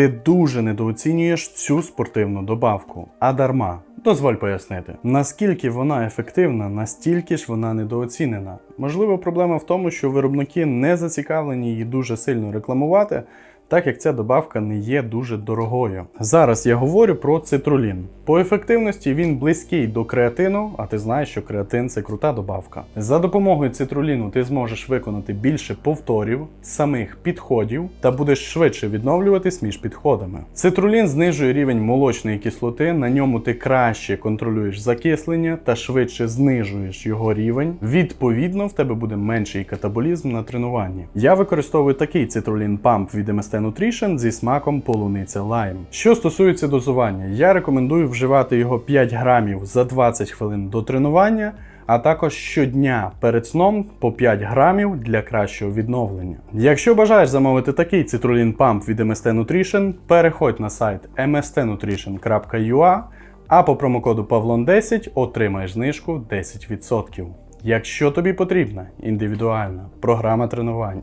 Ти дуже недооцінюєш цю спортивну добавку, а дарма. Дозволь пояснити, наскільки вона ефективна, настільки ж вона недооцінена. Можливо, проблема в тому, що виробники не зацікавлені її дуже сильно рекламувати, так як ця добавка не є дуже дорогою. Зараз я говорю про цитрулін. По ефективності він близький до креатину, а ти знаєш, що креатин це крута добавка. За допомогою цитруліну ти зможеш виконати більше повторів, самих підходів та будеш швидше відновлюватись між підходами. Цитрулін знижує рівень молочної кислоти, на ньому ти краще контролюєш закислення та швидше знижуєш його рівень. Відповідно, в тебе буде менший катаболізм на тренуванні. Я використовую такий цитрулін памп від MST Nutrition зі смаком полуниця лайм. Що стосується дозування, я рекомендую вживати його 5 грамів за 20 хвилин до тренування. А також щодня перед сном по 5 грамів для кращого відновлення. Якщо бажаєш замовити такий цитрулін памп від MST Nutrition, переходь на сайт mstnutrition.ua, а по промокоду Pavlon10 отримаєш знижку 10%. Якщо тобі потрібна індивідуальна програма тренувань,